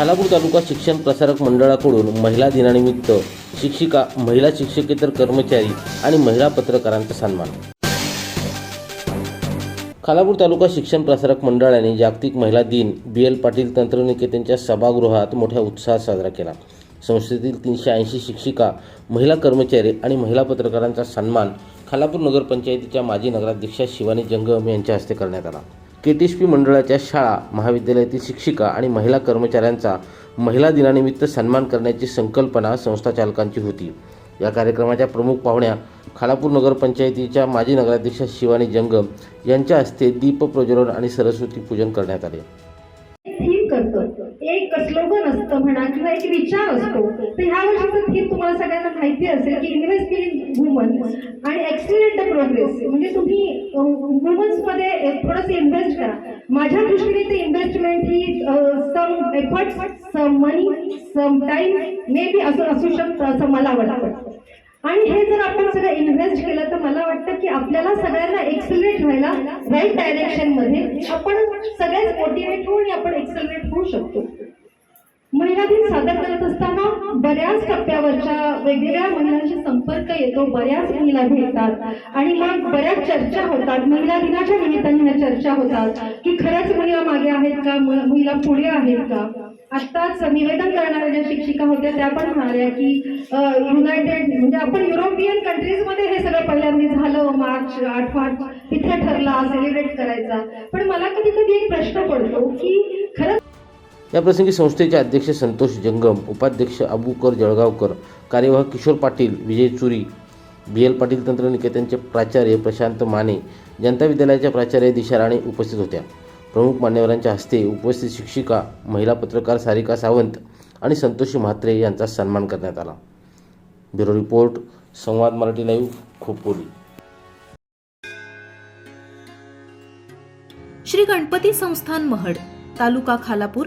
खालापूर तालुका शिक्षण प्रसारक मंडळाकडून महिला दिनानिमित्त शिक्षिका महिला शिक्षकेतर कर्मचारी आणि महिला पत्रकारांचा सन्मान. खालापूर तालुका शिक्षण प्रसारक मंडळाने जागतिक महिला दिन बी एल पाटील तंत्रनिकेतनच्या सभागृहात मोठ्या उत्साहात साजरा केला. संस्थेतील तीनशे ऐंशी शिक्षिका महिला कर्मचारी आणि महिला पत्रकारांचा सन्मान खालापूर नगरपंचायतीच्या माजी नगराध्यक्षा शिवानी जंगम यांच्या हस्ते करण्यात आला. के मंडळाच्या शाळा महाविद्यालयातील शिक्षिका आणि महिला कर्मचाऱ्यांचा महिला दिनानिमित्त सन्मान करण्याची संकल्पना संस्था चालकांची होती. या कार्यक्रमाच्या प्रमुख पाहुण्या खालापूर नगरपंचायतीच्या माजी नगराध्यक्षा शिवानी जंगम यांच्या हस्ते दीप प्रज्वलन आणि सरस्वती पूजन करण्यात आले. करतो एक स्लोगन असतं म्हणा किंवा एक विचार असतो. तर ह्या वर्षीचं थीम तुम्हाला सगळ्यांना माहिती असेल की इन्व्हेस्ट इन वुमन आणि एक्सिलेंट प्रोग्रेस. म्हणजे तुम्ही वुमन्समध्ये एक थोडंसं करा. माझ्या दृष्टीने ते इन्व्हेस्टमेंट ही some effort some money some time maybe असं असू शकतं असं मला वाटतं. आणि हे जर आपण सगळं इन्व्हेस्ट केलं तर मला वाटतं की आपल्याला सगळ्यांना एक्सलरेट व्हायला राईट डायरेक्शनमध्ये आपण सगळ्याच मोटिवेट होऊन आपण एक्सलरेट होऊ शकतो. महिला दिन सादर करत असताना बऱ्याच टप्प्यावरच्या वेगवेगळ्या महिलांशी संपर्क येतो बऱ्याच महिला भेटतात. आणि मग बऱ्याच चर्चा होतात. महिला दिनाच्या निमित्ताने ह्या चर्चा होतात की खरंच महिला मागे आहेत का? महिला पुढे आहेत का? आत्ताच निवेदन करणाऱ्या ज्या शिक्षिका होत्या त्या पण म्हणाल्या की युनायटेड म्हणजे आपण युरोपियन कंट्रीजमध्ये हे सगळं पहिल्यांदा झालं मार्च आठ मार्च तिथे ठरला सेलिब्रेट करायचा. पण मला कधी कधी एक प्रश्न पडतो की खरंच याप्रसंगी संस्थेचे अध्यक्ष संतोष जंगम उपाध्यक्ष अबूकर जळगावकर कार्यवाह किशोर पाटील विजय चुरी बी एल पाटील तंत्रनिकेतनचे प्राचार्य प्रशांत माने जनता विद्यालयाच्या प्राचार्य दिशा राणे उपस्थित होत्या. प्रमुख मान्यवरांच्या हस्ते उपस्थित शिक्षिका महिला पत्रकार सारिका सावंत आणि संतोषी म्हात्रे यांचा सन्मान करण्यात आला. Bureau report Samvad Marathi live Khopoli. Shri Ganpati संस्थान महड तालुका खालापूर